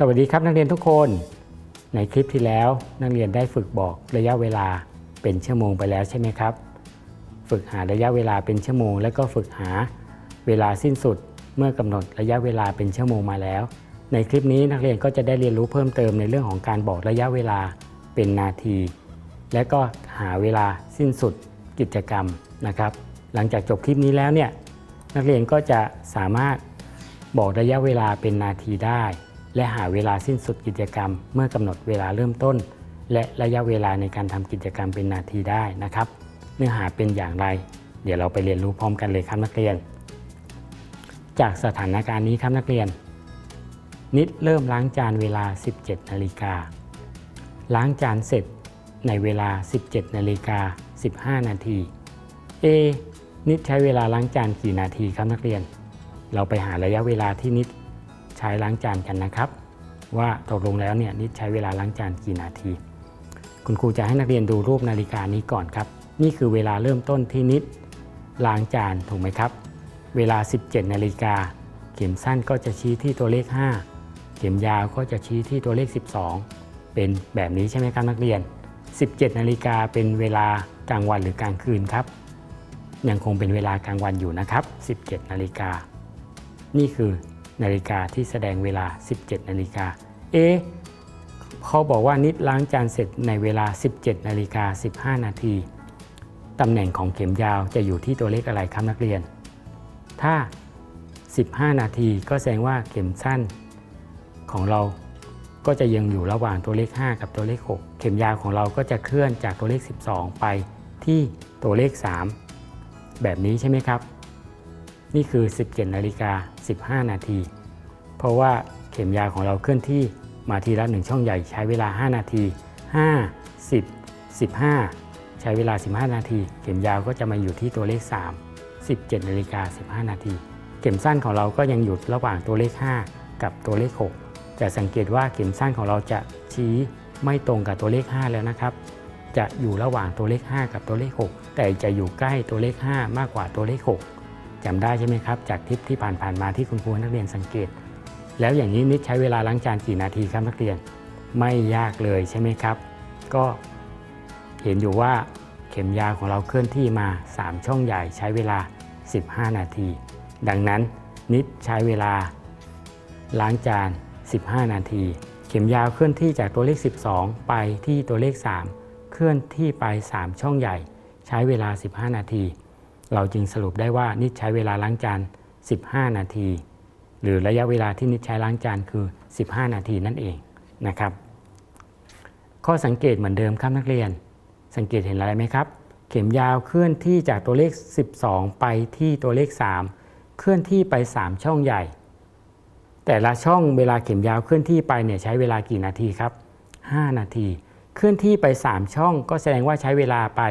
สวัสดีครับนักเรียนทุกคน ในคลิปที่แล้วนักเรียนได้ฝึกบอกระยะเวลาเป็นชั่วโมงไปแล้วใช่ไหมครับ ฝึกหาระยะเวลาเป็นชั่วโมง แล้วก็ฝึกหาเวลาสิ้นสุดเมื่อกำหนดระยะเวลาเป็นชั่วโมงมาแล้ว ในคลิปนี้นักเรียนก็จะได้เรียนรู้เพิ่มเติมในเรื่องของการบอกระยะเวลาเป็นนาที และก็หาเวลาสิ้นสุดกิจกรรมนะครับ หลังจากจบคลิปนี้แล้วเนี่ยนักเรียนก็จะสามารถบอกระยะเวลาเป็นนาทีได้ และหาเวลาสิ้นสุดกิจกรรม เมื่อกำหนดเวลาเริ่มต้น และระยะเวลาในการทำกิจกรรมเป็นนาทีได้นะครับ เนื้อหาเป็นอย่างไร เดี๋ยวเราไปเรียนรู้พร้อมกันเลยครับนักเรียน จากสถานการณ์นี้ครับนักเรียน นิดเริ่มล้างจานเวลา 17 นาฬิกาล้างจานเสร็จในเวลา 17นาฬิกา15 นาที A นิดใช้เวลาล้างจานกี่นาทีครับนักเรียน เราไปหาระยะเวลาที่นิด ใช้ล้างจานกันนะครับ ว่าตกลงแล้วเนี่ยนิดใช้เวลาล้างจานกี่นาที คุณครูจะให้นักเรียนดูรูปนาฬิกานี้ก่อนครับ นี่คือเวลาเริ่มต้นที่นิดล้างจานถูกไหมครับ เวลา 17 นาฬิกา เข็มสั้นก็จะชี้ที่ตัวเลข 5 เข็มยาวก็จะชี้ที่ตัวเลข 12 เป็นแบบนี้ใช่ไหมครับนักเรียน 17 นาฬิกาเป็นเวลากลางวันหรือกลางคืนครับ ยังคงเป็นเวลากลางวันอยู่นะครับ 17 นาฬิกา นี่คือ นาฬิกาที่แสดงเวลา 17 นาฬิกา เอ๊ะเขาบอกว่านิดล้างจานเสร็จในเวลา 17 นาฬิกา 15 นาที ตำแหน่งของเข็มยาวจะอยู่ที่ตัวเลขอะไรครับนักเรียน ถ้า 15 นาทีก็แสดงว่าเข็มสั้นของเราก็จะยังอยู่ระหว่างตัวเลข 5 กับตัวเลข 6 เข็มยาวของเราก็จะเคลื่อนจากตัวเลข 12 ไปที่ตัวเลข 3 แบบนี้ใช่ไหมครับ นี่คือ 17นาฬิกา15 นาที เพราะว่าเข็มยาของเราเคลื่อนที่มาทีละ 1 ช่องใหญ่ใช้เวลา 5 นาที 5 10 15 ใช้เวลา 15 นาที เข็มยาวก็จะมาอยู่ที่ตัวเลข 3 17นาฬิกา15 นาที เข็มสั้นของเราก็ยังอยู่ระหว่างตัวเลข 5 กับตัวเลข 6 จะสังเกตว่าเข็มสั้นของเราจะชี้ไม่ตรงกับตัวเลข 5 แล้วนะครับ จะอยู่ระหว่างตัวเลข 5 กับตัวเลข 6 แต่จะอยู่ใกล้ตัวเลข 5 มากกว่าตัวเลข 6 จำได้ใช่ไหมครับ จากทิปที่ผ่านๆมาที่คุณครูนักเรียนสังเกต แล้วอย่างนี้นิดใช้เวลาล้างจานกี่นาทีครับนักเรียนไม่ยากเลยใช่ไหมครับ ก็เห็นอยู่ว่าเข็มยาของเราเคลื่อนที่มา 3 ช่องใหญ่ใช้เวลา 15 นาที ดังนั้นนิดใช้เวลาล้างจาน 15 นาที เข็มยาวเคลื่อนที่จากตัวเลข 12 ไปที่ตัวเลข 3 เคลื่อนที่ไป 3 ช่องใหญ่ ใช้เวลา 15 นาที เราจึงสรุปได้ว่านิดใช้เวลาล้างจาน 15 นาที หรือระยะเวลาที่นิดใช้ล้างจานคือ 15 นาทีนั่นเองนะครับ ข้อสังเกตเหมือนเดิมครับนักเรียน สังเกตเห็นอะไรไหมครับ เข็มยาวเคลื่อนที่จากตัวเลข 12 ไปที่ตัวเลข 3 เคลื่อนที่ไป 3 ช่องใหญ่ แต่ละช่องเวลาเข็มยาวเคลื่อนที่ไปเนี่ยใช้เวลากี่นาทีครับ 5 นาที เคลื่อนที่ไป 3 ช่อง ก็แสดงว่าใช้เวลาไป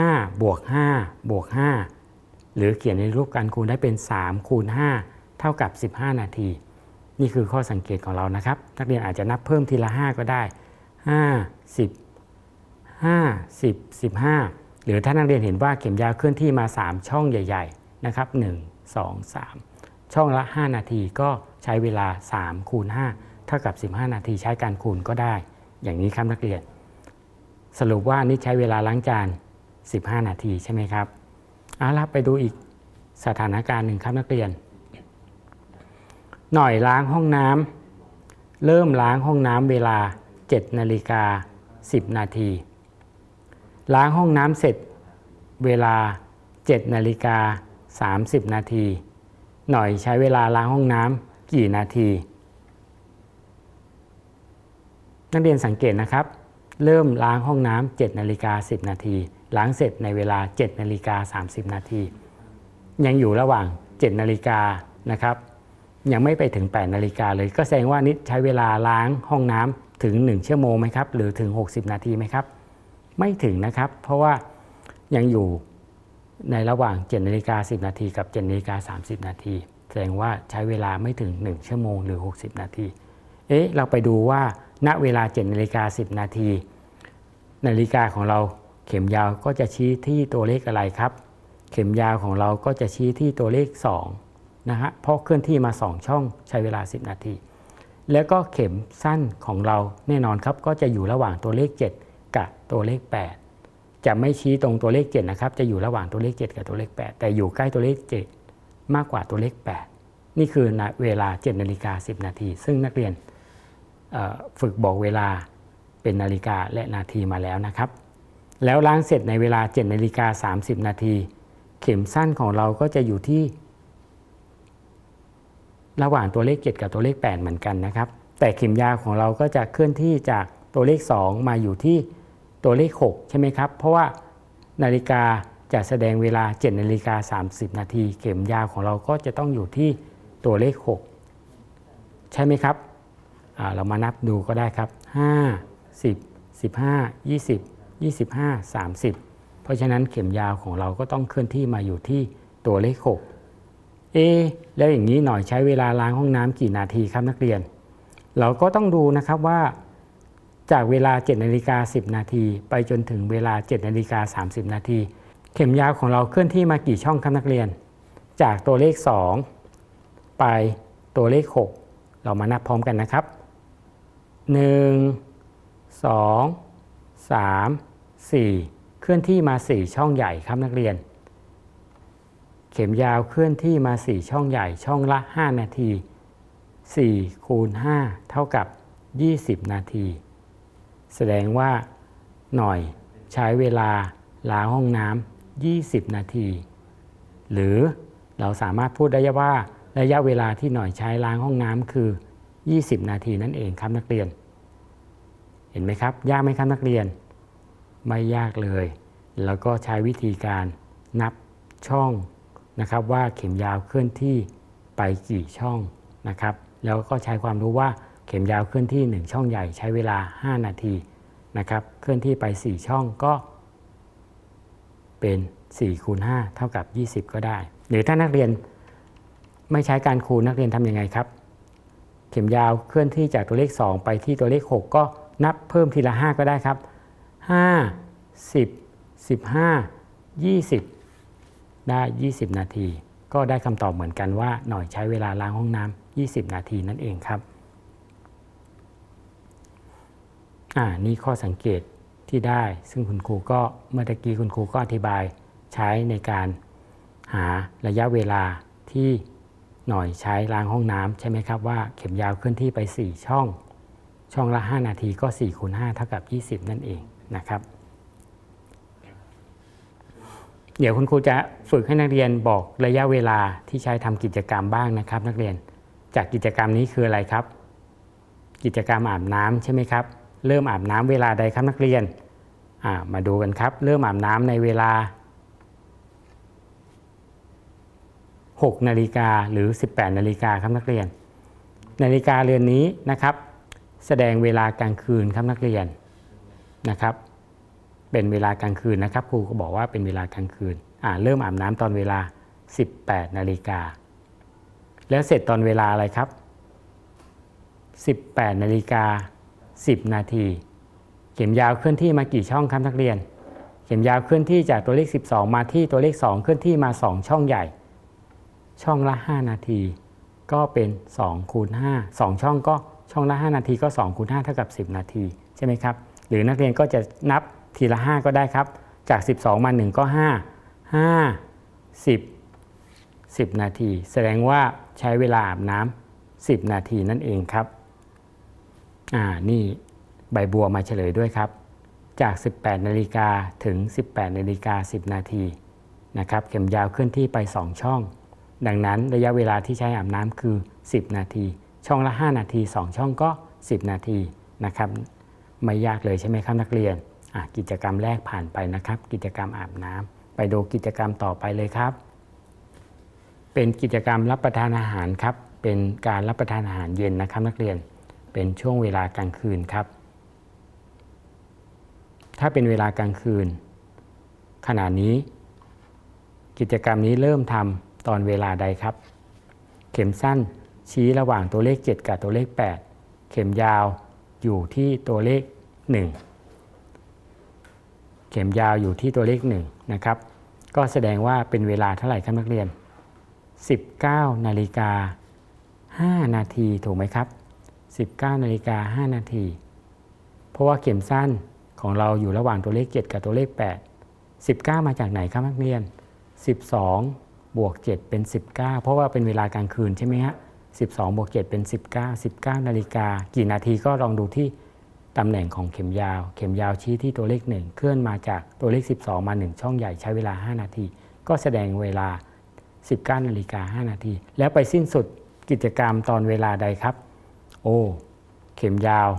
5บวก5บวก5หรือเขียนในรูปการคูณได้เป็น 3 คูณ 5 เท่ากับ 15 นาที นี่คือข้อสังเกตของเรานะครับ นักเรียนอาจจะนับเพิ่มทีละ 5 ก็ได้ 5 10 5 10 15 หรือถ้านักเรียนเห็นว่าเข็มยาวเคลื่อนที่มา 3 ช่องใหญ่ ๆ นะครับ 1 2 3 ช่องละ 5 นาทีก็ใช้เวลา 3 คูณ 5 เท่ากับ 15 นาทีใช้การคูณก็ได้ อย่างนี้ครับนักเรียน สรุปว่านี่ใช้เวลาล้างจาน 15 นาทีใช่ไหมครับเอาละไปดูอีกสถานการณ์หนึ่งครับนักเรียน หน่อยล้างห้องน้ำเริ่มล้างห้องน้ำเวลา 7 นาฬิกา 10 นาที ล้างห้องน้ำเสร็จเวลา 7 นาฬิกา 30 นาที หน่อยใช้เวลาล้างห้องน้ำกี่นาที นักเรียนสังเกตนะครับ เริ่มล้างห้องน้ำ7นาฬิกา 10 นาที ล้างเสร็จในเวลา 7นาฬิกา30 นาที ยังอยู่ระหว่าง 7นาฬิกานะครับ ยังไม่ไปถึง 8นาฬิกาเลย ก็แสดงว่านิดใช้เวลาล้างห้องน้ำถึง 1 ชั่วโมงไหมครับ หรือถึง 60 นาทีไหมครับ ไม่ถึงนะครับ เพราะว่ายังอยู่ในระหว่าง7นาฬิกา10 นาทีกับ7นาฬิกา30 นาที แสดงว่าใช้เวลาไม่ถึง 1 ชั่วโมงหรือ 60 นาที เอ๊ะ เราไปดูว่าณเวลา7นาฬิกา10 นาที นาฬิกาของเรา ข็มยาวก็จะชี้ที่ตัวเลขอะไรครับ เข็มยาวของเราก็จะชี้ที่ตัวเลข2นะฮะเพราะเคลื่อนที่มา 2 ช่องใช้เวลา 10 นาที แล้วก็เข็มสั้นของเราแน่นอนครับ ก็จะอยู่ระหว่างตัวเลข 7 กับตัวเลข 8 จะไม่ชี้ตรงตัวเลข 7 นะครับ จะอยู่ระหว่างตัวเลข 7 กับตัวเลข 8 แต่อยู่ใกล้ตัวเลข 7 มากกว่าตัวเลข 8 นี่คือเวลา7นาฬิกา10 นาที ซึ่งนักเรียนฝึกบอกเวลาเป็นนาฬิกาและนาทีมาแล้วนะครับ แล้วล้างเสร็จในเวลา7นาฬิกา30 นาที เข็มสั้นของเราก็จะอยู่ที่ ระหว่างตัวเลข 7 กับตัวเลข 8 เหมือนกันนะครับ แต่เข็มยาวของเราก็จะเคลื่อนที่จากตัวเลข 2 มาอยู่ที่ตัวเลข 6 ใช่ไหมครับ เพราะว่านาฬิกาจะแสดงเวลา7นาฬิกา30 นาที เข็มยาวของเราก็จะต้องอยู่ที่ตัวเลข 6 ใช่ไหมครับ เรามานับดูก็ได้ครับ 5 10 15 20 25 30 เพราะฉะนั้นเข็มยาวของเราก็ต้องเคลื่อนที่มาอยู่ที่ตัวเลข 6 เอ แล้วอย่างนี้หน่อยใช้เวลาล้างห้องน้ำกี่นาทีครับนักเรียน เราก็ต้องดูนะครับว่า จากเวลา 7นาฬิกา10 นาที ไปจนถึงเวลา 7นาฬิกา30 นาที เข็มยาวของเราเคลื่อนที่มากี่ช่องครับนักเรียน จากตัวเลข 2 ไปตัวเลข 6 เรามานับพร้อมกันนะครับ 1 2 3 4 เคลื่อนที่มา 4 ช่องใหญ่ครับนักเรียน เข็มยาวเคลื่อนที่มา 4 ช่องใหญ่ช่องละ 5 นาที 4 คูณ 5 เท่ากับ 20 นาที แสดงว่าหน่อยใช้เวลาล้างห้องน้ำ20 นาที หรือเราสามารถพูดได้ว่าระยะเวลาที่หน่อยใช้ล้างห้องน้ำคือ 20 นาทีนั่นเองครับนักเรียน เห็นไหมครับ ยากไหมครับนักเรียน ไม่ยากเลย แล้วก็ใช้วิธีการนับช่องนะครับว่าเข็มยาวเคลื่อนที่ไปกี่ช่องนะครับแล้วก็ใช้ความรู้ว่าเข็มยาวเคลื่อนที่ 1 ช่องใหญ่ใช้เวลา 5 นาทีนะครับเคลื่อนที่ไป 4 ช่องก็เป็น4คูณ5เท่ากับ 20 ก็ได้ หรือถ้านักเรียนไม่ใช้การคูณนักเรียนทำยังไงครับ เข็มยาวเคลื่อนที่จากตัวเลข 2 ไปที่ตัวเลข 6 ก็นับเพิ่มทีละ 5 ก็ได้ครับ 5 10 15 20ได้ 20 นาที ก็ได้คำตอบเหมือนกันว่าหน่อยใช้เวลาล้างห้องน้ำ20 นาทีนั่นเองครับอ่านี่ข้อสังเกตที่ได้ ซึ่งคุณครูก็เมื่อกี้คุณครูก็อธิบายใช้ในการหาระยะเวลาที่หน่อยใช้ล้างห้องน้ำใช่ไหมครับว่าเข็มยาวเคลื่อนที่ไป 4 ช่อง ช่องละ 5 นาทีก็4คูณ5เท่ากับ 20 นั่นเอง นะครับ เดี๋ยวคุณครูจะฝึกให้นักเรียนบอกระยะเวลาที่ใช้ทำกิจกรรมบ้างนะครับ นักเรียนจากกิจกรรมนี้คืออะไรครับ กิจกรรมอาบน้ำใช่ไหมครับ เริ่มอาบน้ำเวลาใดครับนักเรียนมาดูกันครับ เริ่มอาบน้ำในเวลา6นาฬิกาหรือ 18นาฬิกาครับนักเรียน นาฬิกาเรือนนี้นะครับ แสดงเวลากลางคืนครับนักเรียน นะครับ เป็นเวลากลางคืนนะครับ ครูก็บอกว่าเป็นเวลากลางคืนอ่าเริ่มอาบน้ำตอนเวลา 18นาฬิกาแล้วเสร็จตอนเวลาอะไรครับ 18นาฬิกา10 นาที เข็มยาวเคลื่อนที่มากี่ช่องครับนักเรียน เข็มยาวเคลื่อนที่จากตัวเลข 12 มาที่ตัวเลข 2 เคลื่อนที่มา 2 ช่องใหญ่ ช่องละ 5 นาที ก็เป็น2คูณ5 2 ช่องก็ช่องละ 5 นาทีก็2คูณ5เท่ากับ 10 นาที ใช่ไหมครับ หรือนักเรียนก็จะนับทีละ 5 ก็ได้ครับ จาก 12 มา 1 ก็ 5 5 10 10 นาที แสดงว่าใช้เวลาอาบน้ำ10 นาทีนั่นเองครับ อ่า นี่ใบบัวมาเฉลยด้วยครับ จาก 18 นาฬิกาถึง 18 นาฬิกา 10 นาทีนะครับ เข็มยาวเคลื่อนที่ไป 2 ช่อง ดังนั้นระยะเวลาที่ใช้อาบน้ำคือ 10 นาที ช่องละ 5 นาที 2 ช่องก็ 10 นาทีนะครับ ไม่ยากเลยใช่ไหมครับนักเรียนกิจกรรมแรกผ่านไปนะครับ กิจกรรมอาบน้ำไปดูกิจกรรมต่อไปเลยครับ เป็นกิจกรรมรับประทานอาหารครับ เป็นการรับประทานอาหารเย็นนะครับนักเรียน เป็นช่วงเวลากลางคืนครับ ถ้าเป็นเวลากลางคืน ขณะนี้ กิจกรรมนี้เริ่มทำตอนเวลาใดครับ เข็มสั้นชี้ระหว่างตัวเลข 7 กับตัวเลข 8 เข็มยาว อยู่ที่ตัวเลข 1 เข็มยาวอยู่ที่ตัวเลข1นะครับ ก็แสดงว่าเป็นเวลาเท่าไหร่ครับนักเรียน 19นาฬิกา5นาทีถูกไหมครับ 19นาฬิกา5นาที เพราะว่าเข็มสั้นของเราอยู่ระหว่างตัวเลข 7 กับตัวเลข 8 19 มาจากไหนครับนักเรียน 12 บวก 7 เป็น 19 เพราะว่าเป็นเวลากลางคืนใช่ไหมฮะ 12บวก7เป็น 19 19 นาฬิกา กี่นาทีก็ลองดูที่ตำแหน่งของเข็มยาว เข็มยาวชี้ที่ตัวเลข 1 เคลื่อนมาจากตัวเลข 12 มา 1 ช่องใหญ่ใช้เวลา 5 นาที ก็แสดงเวลา 19นาฬิกา5นาที แล้วไปสิ้นสุดกิจกรรมตอนเวลาใดครับ โอ้เข็มยาว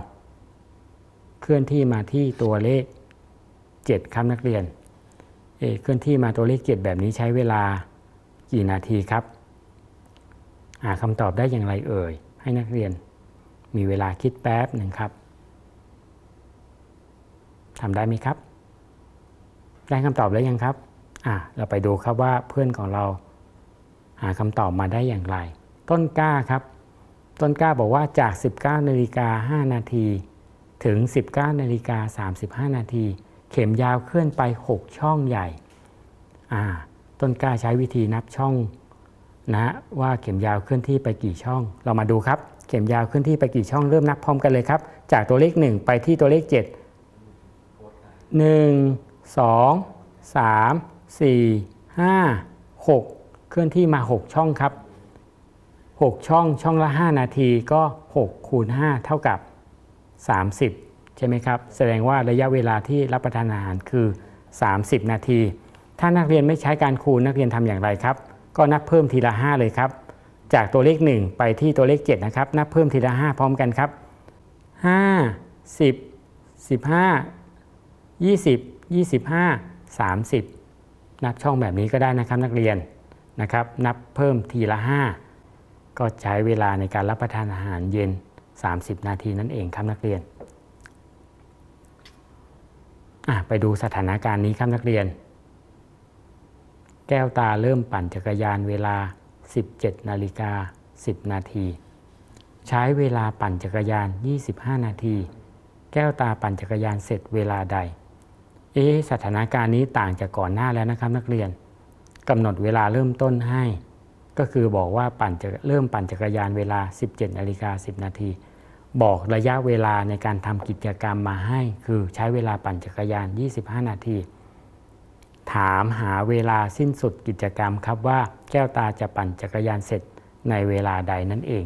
เคลื่อนที่มาที่ตัวเลข 7 ครับนักเรียนเอเคลื่อนที่มาตัวเลข 7 แบบนี้ใช้เวลากี่นาทีครับ หาคำตอบได้อย่างไรเอ่ย ให้นักเรียนมีเวลาคิดแป๊บหนึ่งครับทำได้ไหมครับ ได้คำตอบแล้วยังครับอะเราไปดูครับว่าเพื่อนของเราหาคำตอบมาได้อย่างไร ต้นกล้าครับ ต้นกล้าบอกว่าจาก 19นาฬิกา5นาทีถึง 19นาฬิกา35 นาที เข็มยาวเคลื่อนไป 6 ช่องใหญ่อ่าต้นกล้าใช้วิธีนับช่อง นะว่าเข็มยาวเคลื่อนที่ไปกี่ช่อง เรามาดูครับ เข็มยาวเคลื่อนที่ไปกี่ช่องเริ่มนับพร้อมกันเลยครับ จากตัวเลข 1 ไปที่ตัวเลข 7 1 2 3 4 5 6 เคลื่อนที่มา 6 ช่องครับ 6 ช่องช่องละ 5 นาทีก็ 6 คูณ 5 เท่ากับ 30 ใช่ไหมครับ แสดงว่าระยะเวลาที่รับประทานอาหารคือ 30 นาที ถ้านักเรียนไม่ใช้การคูณนักเรียนทำอย่างไรครับ ก็นับเพิ่มทีละ 5 เลยครับ จากตัวเลข 1 ไปที่ตัวเลข 7 นะครับ นับเพิ่มทีละ 5 พร้อมกันครับ 5 10 15 20 25 30 นับช่องแบบนี้ก็ได้นะครับนักเรียนนะครับ นับเพิ่มทีละ 5 ก็ใช้เวลาในการรับประทานอาหารเย็น 30 นาทีนั่นเองครับนักเรียน ไปดูสถานการณ์นี้ครับนักเรียน แก้วตาเริ่มปั่นจักรยานเวลา 17 นาฬิกา 10 นาที ใช้เวลาปั่นจักรยาน 25 นาที แก้วตาปั่นจักรยานเสร็จเวลาใด เอ๊ะสถานการณ์นี้ต่างจากก่อนหน้าแล้วนะครับนักเรียนกำหนดเวลาเริ่มต้นให้ ก็คือบอกว่าปั่นจะเริ่มปั่นจักรยานเวลา 17 นาฬิกา 10 นาที บอกระยะเวลาในการทำกิจกรรมมาให้ คือใช้เวลาปั่นจักรยาน 25 นาที ถามหาเวลาสิ้นสุดกิจกรรมครับว่าแก้วตาจะปั่นจักรยานเสร็จในเวลาใดนั่นเอง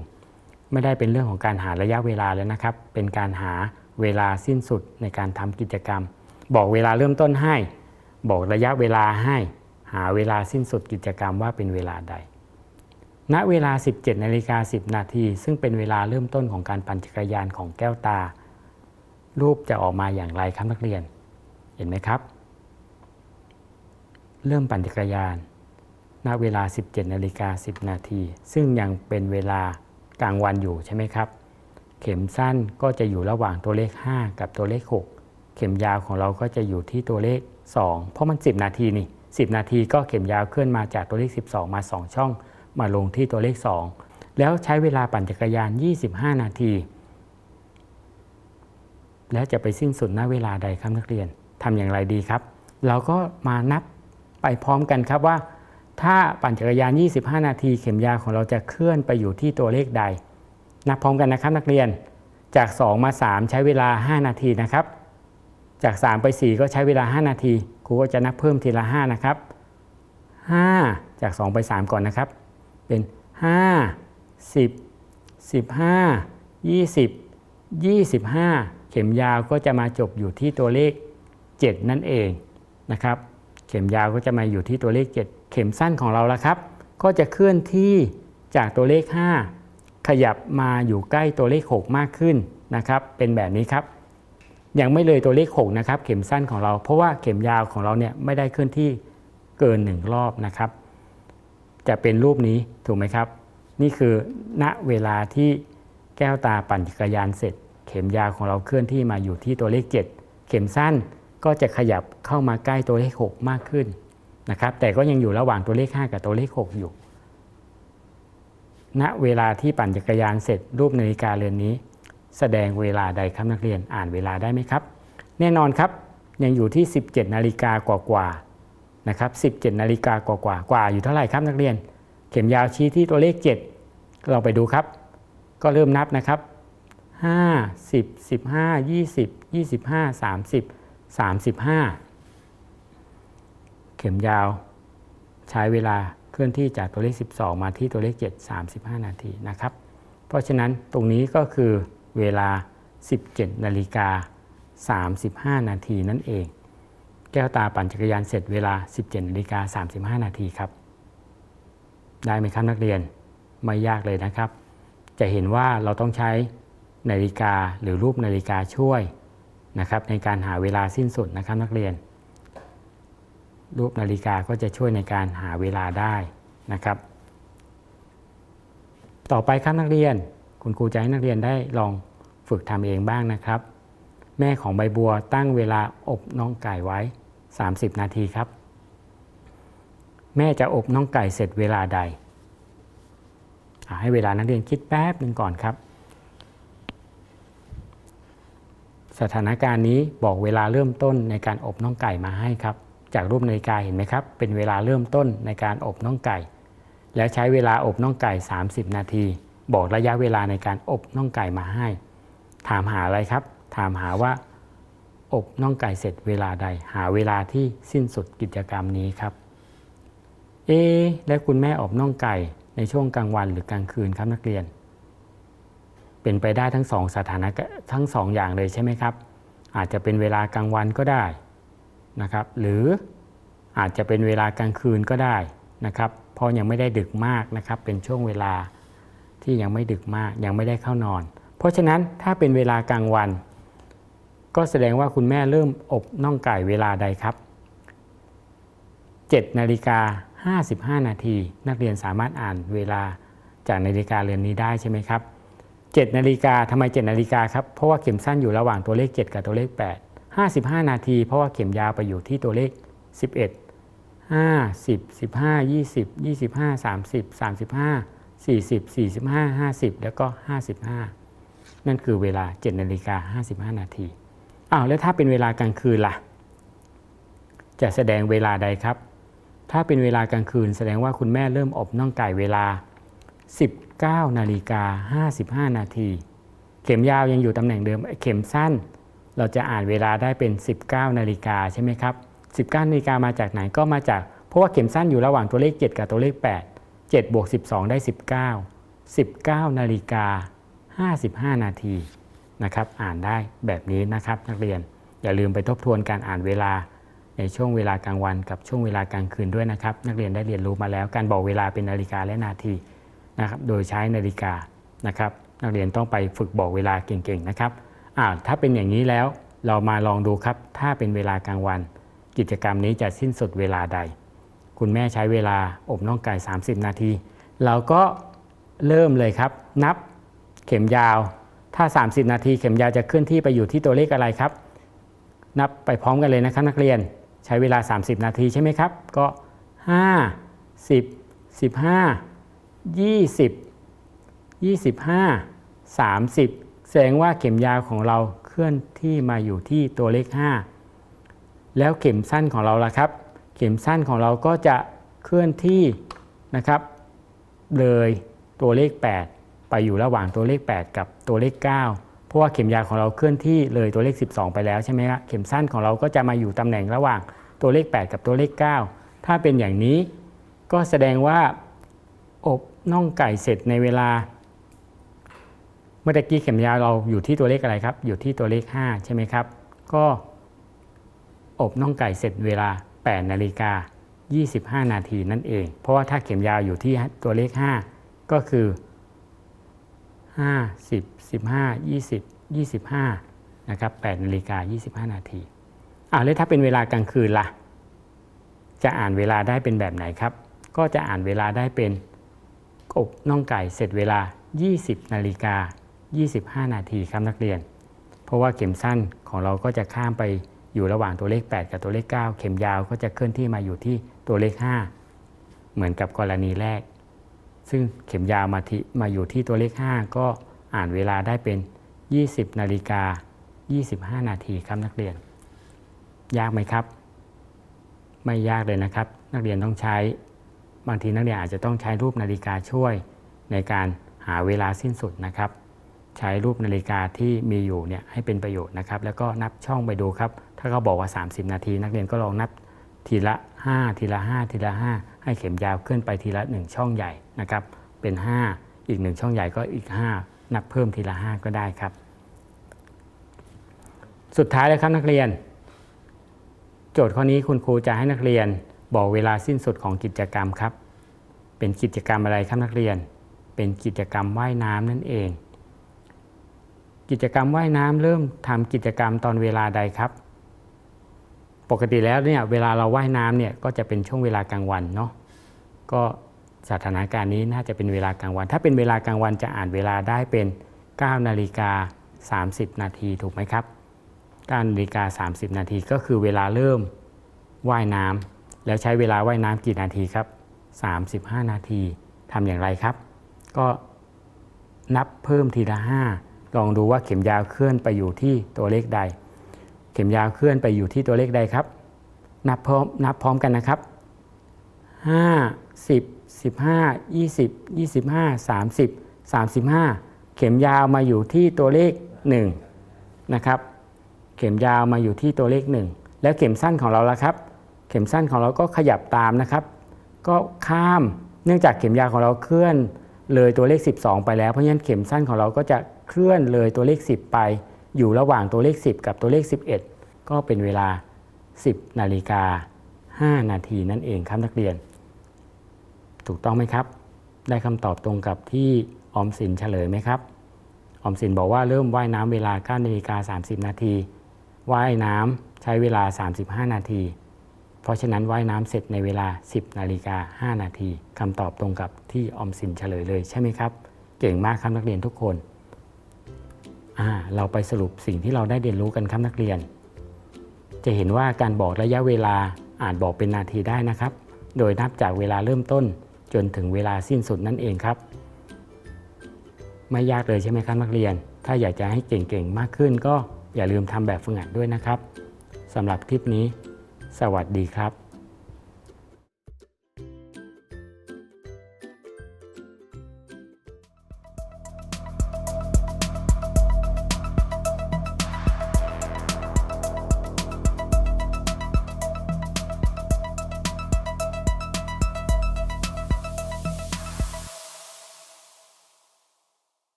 ไม่ได้เป็นเรื่องของการหาระยะเวลาแล้วนะครับ เป็นการหาเวลาสิ้นสุดในการทำกิจกรรม บอกเวลาเริ่มต้นให้ บอกระยะเวลาให้ หาเวลาสิ้นสุดกิจกรรมว่าเป็นเวลาใด ณเวลา 17นาฬิกา10 นาที ซึ่งเป็นเวลาเริ่มต้นของการปั่นจักรยานของแก้วตา รูปจะออกมาอย่างไรครับนักเรียน เห็นไหมครับ เริ่มปั่นจักรยานณเวลา 17นาฬิกา10 นาที ซึ่งยังเป็นเวลากลางวันอยู่ใช่ไหมครับ เข็มสั้นก็จะอยู่ระหว่างตัวเลข 5 กับตัวเลข 6 เข็มยาวของเราก็จะอยู่ที่ตัวเลข 2 เพราะมัน 10 นาทีนี่ 10 นาทีก็เข็มยาวเคลื่อนมาจากตัวเลข 12 มา 2 ช่อง มาลงที่ตัวเลข 2 แล้วใช้เวลาปั่นจักรยาน 25 นาที แล้วจะไปสิ้นสุดณเวลาใดครับนักเรียนทำอย่างไรดีครับ เราก็มานับ ไปพร้อมกันครับว่า ถ้าปั่นจักรยาน 25 นาทีเข็มยาของเราจะเคลื่อนไปอยู่ที่ตัวเลขใดนับพร้อมกันนะครับนักเรียนจาก 2 มา 3 ใช้เวลา 5 นาทีนะครับ จาก 3 ไป 4 ก็ใช้เวลา 5 นาทีครูก็จะนับเพิ่มทีละ 5 นะครับ 5 จาก 2 ไป 3 ก่อนนะครับ เป็น 5 10 15 20 25 เข็มยาวก็จะมาจบอยู่ที่ตัวเลข 7 นั่นเองนะครับ เข็มยาวก็จะมาอยู่ที่ตัวเลข 7 เข็มสั้นของเราแล้วครับ ก็จะเคลื่อนที่จากตัวเลข 5 ขยับมาอยู่ใกล้ตัวเลข 6 มากขึ้นนะครับ เป็นแบบนี้ครับ ยังไม่เลยตัวเลข 6 นะครับ เข็มสั้นของเรา เพราะว่าเข็มยาวของเราเนี่ยไม่ได้เคลื่อนที่เกิน 1 รอบนะครับ จะเป็นรูปนี้ถูกไหมครับ นี่คือณเวลาที่แก้วตาปั่นจักรยานเสร็จ เข็มยาวของเราเคลื่อนที่มาอยู่ที่ตัวเลข 7 เข็มสั้น ก็จะขยับเข้ามาใกล้ตัวเลข 6 มากขึ้นนะครับ แต่ก็ยังอยู่ระหว่างตัวเลข 5 กับตัวเลข 6 อยู่ ณ เวลาที่ปั่นจักรยานเสร็จรูปนาฬิกาเรือนนี้ แสดงเวลาใดครับนักเรียนอ่านเวลาได้ไหมครับ แน่นอนครับยังอยู่ที่ 17 นาฬิกากว่าๆนะครับ 17 นาฬิกากว่าๆกว่าอยู่เท่าไหร่ครับนักเรียน เข็มยาวชี้ที่ตัวเลข 7 เราไปดูครับ ก็เริ่มนับนะครับ 5 10 15 20 25 30 35 เข็มยาว ใช้เวลาเคลื่อนที่จากตัวเลข 12 มาที่ตัวเลข 7 35 นาทีนะครับ เพราะฉะนั้นตรงนี้ก็คือเวลา 17 นาฬิกา 35 นาทีนั่นเอง แก้วตาปั่นจักรยานเสร็จเวลา 17 นาฬิกา 35 นาทีครับ ได้ไหมครับนักเรียน ไม่ยากเลยนะครับ จะเห็นว่าเราต้องใช้นาฬิกาหรือรูปนาฬิกาช่วย นะครับในการหาเวลาสิ้นสุดนะครับนักเรียน รูปนาฬิกาก็จะช่วยในการหาเวลาได้นะครับ ต่อไปครับนักเรียน คุณครูจะให้นักเรียนได้ลองฝึกทำเองบ้างนะครับ แม่ของใบบัวตั้งเวลาอบน้องไก่ไว้ 30 นาทีครับ แม่จะอบน้องไก่เสร็จเวลาใด ให้เวลานักเรียนคิดแป๊บหนึ่งก่อนครับ สถานการณ์นี้บอกเวลาเริ่มต้นในการอบน้องไก่มาให้ครับ จากรูปนาฬิกาเห็นไหมครับ เป็นเวลาเริ่มต้นในการอบน้องไก่ แล้วใช้เวลาอบน้องไก่ 30 นาที บอกระยะเวลาในการอบน้องไก่มาให้ ถามหาอะไรครับ ถามหาว่า อบน้องไก่เสร็จเวลาใด หาเวลาที่สิ้นสุดกิจกรรมนี้ครับ เอ๊แล้วคุณแม่อบน้องไก่ในช่วงกลางวันหรือกลางคืนครับนักเรียน เป็นไปได้ทั้งสองสถานะทั้งสองอย่างเลยใช่ไหมครับ อาจจะเป็นเวลากลางวันก็ได้นะครับ หรืออาจจะเป็นเวลากลางคืนก็ได้นะครับเพราะยังไม่ได้ดึกมากนะครับ เป็นช่วงเวลาที่ยังไม่ดึกมากยังไม่ได้เข้านอน เพราะฉะนั้นถ้าเป็นเวลากลางวัน ก็แสดงว่าคุณแม่เริ่มอบน่องไก่เวลาใดครับ7นาฬิกา55 นาที นักเรียนสามารถอ่านเวลาจากนาฬิกาเรือนนี้ได้ใช่ไหมครับ 7นาฬิกาทำไม 7 นาฬิกาครับ เพราะว่าเข็มสั้นอยู่ระหว่างตัวเลข 7 กับตัวเลข 8 55 นาที เพราะว่าเข็มยาวไปอยู่ที่ตัวเลข 11 50 15 20 25 30 35 40 45 50 แล้วก็ 55 นั่นคือเวลา 7 นาฬิกา 55 นาทีอ้าวแล้วถ้าเป็นเวลากลางคืนล่ะ จะแสดงเวลาใดครับ ถ้าเป็นเวลากลางคืนแสดงว่าคุณแม่เริ่มอบน่องไก่เวลา 9นาฬิกา55 นาที เข็มยาวยังอยู่ตำแหน่งเดิม เข็มสั้น เราจะอ่านเวลาได้เป็น 19 นาฬิกาใช่ไหมครับ 19 นาฬิกามาจากไหนก็มาจาก เพราะว่าเข็มสั้นอยู่ระหว่างตัวเลข 7 กับตัวเลข 8 7บวก12 ได้ 19 19 นาฬิกา 55 นาทีนะครับ อ่านได้แบบนี้นะครับนักเรียน อย่าลืมไปทบทวนการอ่านเวลาในช่วงเวลากลางวันกับช่วงเวลากลางคืนด้วยนะครับ นักเรียนได้เรียนรู้มาแล้วการบอกเวลาเป็นนาฬิกาและนาที นะครับโดยใช้นาฬิกานะครับนักเรียนต้องไปฝึกบอกเวลาเก่งๆนะครับอ่าถ้าเป็นอย่างนี้แล้วเรามาลองดูครับ ถ้าเป็นเวลากลางวัน กิจกรรมนี้จะสิ้นสุดเวลาใด คุณแม่ใช้เวลาอบน่องไก่ 30 นาที เราก็เริ่มเลยครับ นับเข็มยาว ถ้า 30 นาที เข็มยาวจะเคลื่อนที่ไปอยู่ที่ตัวเลขอะไรครับ นับไปพร้อมกันเลยนะครับนักเรียนใช้เวลา 30 นาทีใช่ไหมครับ ก็ 5 10 15 20 25 30 แสดงว่าเข็มยาวของเราเคลื่อนที่มาอยู่ที่ตัวเลข 5 แล้วเข็มสั้นของเราล่ะครับ เข็มสั้นของเราก็จะเคลื่อนที่นะครับ เลยตัวเลข 8 ไปอยู่ระหว่างตัวเลข 8 กับตัวเลข 9 เพราะว่าเข็มยาวของเราเคลื่อนที่เลยตัวเลข 12 ไปแล้วใช่ไหมครับเข็มสั้นของเราก็จะมาอยู่ตำแหน่งระหว่างตัวเลข 8 กับตัวเลข 9 ถ้าเป็นอย่างนี้ก็แสดงว่า อบน่องไก่เสร็จในเวลา เมื่อกี้เข็มยาวเราอยู่ที่ตัวเลขอะไรครับ อยู่ที่ตัวเลข 5 ใช่ไหมครับ ก็อบน่องไก่เสร็จเวลา 8 นาฬิกา 25 นาทีนั่นเอง เพราะว่าถ้าเข็มยาวอยู่ที่ตัวเลข 5 ก็คือ 5 10 15 20 25 นะครับ8นาฬิกา 25 นาทีอ่าแล้วถ้าเป็นเวลากลางคืนล่ะ จะอ่านเวลาได้เป็นแบบไหนครับ ก็จะอ่านเวลาได้เป็น อบน่องไก่เสร็จเวลา 20 นาฬิกา 25 นาทีครับนักเรียน เพราะว่าเข็มสั้นของเราก็จะข้ามไปอยู่ระหว่างตัวเลข 8 กับตัวเลข 9 เข็มยาวก็จะเคลื่อนที่มาอยู่ที่ตัวเลข 5 เหมือนกับกรณีแรก ซึ่งเข็มยาวมาที่มาอยู่ที่ตัวเลข 5 ก็อ่านเวลาได้เป็น 20 นาฬิกา 25 นาทีครับนักเรียน ยากไหมครับ ไม่ยากเลยนะครับ นักเรียนต้องใช้ บางทีนักเรียนอาจจะต้องใช้รูปนาฬิกาช่วยในการหาเวลาสิ้นสุดนะครับ ใช้รูปนาฬิกาที่มีอยู่เนี่ยให้เป็นประโยชน์นะครับ แล้วก็นับช่องไปดูครับ ถ้าเขาบอกว่า 30 นาที นักเรียนก็ลองนับทีละ 5 ทีละ 5 ทีละ 5 ให้เข็มยาวเคลื่อนไปทีละ 1 ช่องใหญ่นะครับ เป็น 5 อีก 1 ช่องใหญ่ก็อีก 5 นับเพิ่มทีละ 5 ก็ได้ครับ สุดท้ายแล้วครับนักเรียน โจทย์ข้อนี้คุณครูจะให้นักเรียน บอกเวลาสิ้นสุดของกิจกรรมครับ เป็นกิจกรรมอะไรครับนักเรียน เป็นกิจกรรมว่ายน้ำนั่นเอง กิจกรรมว่ายน้ำเริ่มทำกิจกรรมตอนเวลาใดครับ ปกติแล้วเนี่ยเวลาเราว่ายน้ำเนี่ยก็จะเป็นช่วงเวลากลางวันเนาะ ก็สถานการณ์นี้น่าจะเป็นเวลากลางวัน ถ้าเป็นเวลากลางวันจะอ่านเวลาได้เป็น 9 นาฬิกา 30 นาทีถูกไหมครับ9นาฬิกา 30 นาทีก็คือเวลาเริ่มว่ายน้ำ แล้วใช้เวลาว่ายน้ำกี่นาทีครับ 35 นาทีทำอย่างไรครับ ก็นับเพิ่มทีละ 5 ลองดูว่าเข็มยาวเคลื่อนไปอยู่ที่ตัวเลขใด เข็มยาวเคลื่อนไปอยู่ที่ตัวเลขใดครับ นับพร้อมนับพร้อมกันนะครับ 5 10 15 20 25 30 35 เข็มยาวมาอยู่ที่ตัวเลข 1 นะครับ เข็มยาวมาอยู่ที่ตัวเลข 1 แล้วเข็มสั้นของเราละครับ เข็มสั้นของเราก็ขยับตามนะครับ ก็ข้ามเนื่องจากเข็มยาวของเราเคลื่อนเลยตัวเลข 12 ไปแล้วเพราะฉะนั้นเข็มสั้นของเราก็จะเคลื่อนเลยตัวเลข 10 ไป อยู่ระหว่างตัวเลข 10 กับตัวเลข 11 ก็เป็นเวลา 10 นาฬิกา 5 นาทีนั่นเองครับนักเรียน ถูกต้องไหมครับ ได้คำตอบตรงกับที่ออมสินเฉลยไหมครับออมสินบอกว่าเริ่มว่ายน้ำเวลา9นาฬิกา30 นาทีว่ายน้ำใช้เวลา 35 นาที ราะฉะนั้นว่ายน้ำเสร็จในเวลา 10 นาฬิกา 5 นาทีคำตอบตรงกับที่ออมสินเฉลยเลยใช่ไหมครับ เก่งมากครับนักเรียนทุกคนเราไปสรุปสิ่งที่เราได้เรียนรู้กันครับนักเรียน จะเห็นว่าการบอกระยะเวลาอาจบอกเป็นนาทีได้นะครับ โดยนับจากเวลาเริ่มต้น จนถึงเวลาสิ้นสุดนั่นเองครับ ไม่ยากเลยใช่ไหมครับนักเรียน ถ้าอยากจะให้เก่งๆมากขึ้น ก็อย่าลืมทำแบบฝึกหัดด้วยนะครับสำหรับคลิปนี้ สวัสดีครับ